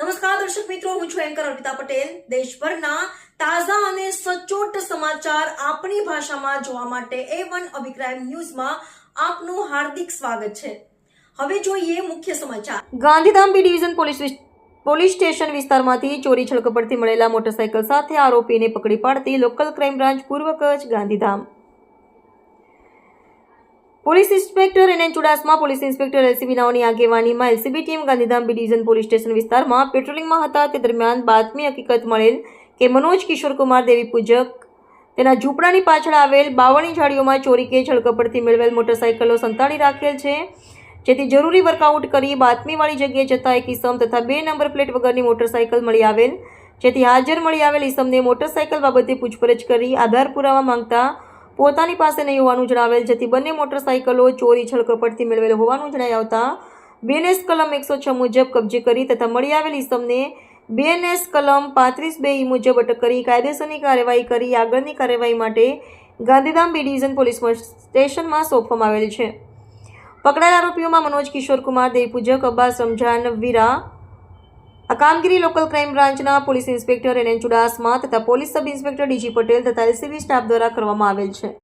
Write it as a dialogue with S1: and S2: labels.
S1: નમસ્કાર, દર્શક મિત્રો, હું છું એન્કર અર્પિતા પટેલ. દેશભરના તાજા અને સચોટ સમાચાર આપણી ભાષામાં જોવા માટે એ વન અભિપ્રાય ન્યૂઝમાં આપનું હાર્દિક સ્વાગત છે. હવે જોઈએ મુખ્ય સમાચાર. Gandhidham B division police police station વિસ્તારમાંથી ચોરી છળકપટથી મળેલા મોટરસાયકલ સાથે આરોપીને પકડી પાડતી લોકલ ક્રાઇમ બ્રાન્ચ પૂર્વ Kutch Gandhidham. Police inspector N Chudasama, police inspector LCB નાઓની આગેવાનીમાં LCB team Gandhidham B division police station વિસ્તારમાં પેટ્રોલિંગમાં હતા. તે દરમિયાન બાતમી હકીકત મળેલ કે મનોજ કિશોર કુમાર દેવી પૂજક તેના ઝૂંપડાની પાછળ આવેલ બાવળની ઝાડીઓમાં ચોરી કે છળકપડથી મેળવેલ મોટરસાયકલો સંતાડી રાખેલ છે. જેથી જરૂરી વર્કઆઉટ કરી બાતમીવાળી જગ્યાએ જતા એક ઇસમ તથા બે નંબર પ્લેટ વગરની મોટરસાયકલ મળી આવેલ. જેથી હાજર મળી આવેલ ઇસમને મોટરસાયકલ બાબતે પૂછપરછ કરી આધાર પુરાવા માંગતા પોતાની પાસે નહીં હોવાનું જણાવેલ જેથી બંને મોટરસાયકલો ચોરી છલકપટથી મેળવેલ હોવાનું જણાઈ આવતા બીએનએસ કલમ એકસો છ મુજબ કબજે કરી તથા મળી આવેલ ઇસમને બીએનએસ કલમ પાંત્રીસ બે ઈ મુજબ અટક કરી કાયદેસરની કાર્યવાહી કરી, આગળની કાર્યવાહી માટે ગાંધીધામ બી ડિવિઝન પોલીસ સ્ટેશનમાં સોંપવામાં આવેલ છે. પકડાયેલ આરોપીઓમાં મનોજ કિશોર કુમાર દેવપૂજક અબ્બાસ રમઝાન વીરા આ કામગીરી લોકલ ક્રાઇમ બ્રાન્ચના police inspector N N Chudasama તથા police sub inspector D G Patel તથા એલસીબી સ્ટાફ દ્વારા કરવામાં આવેલ છે.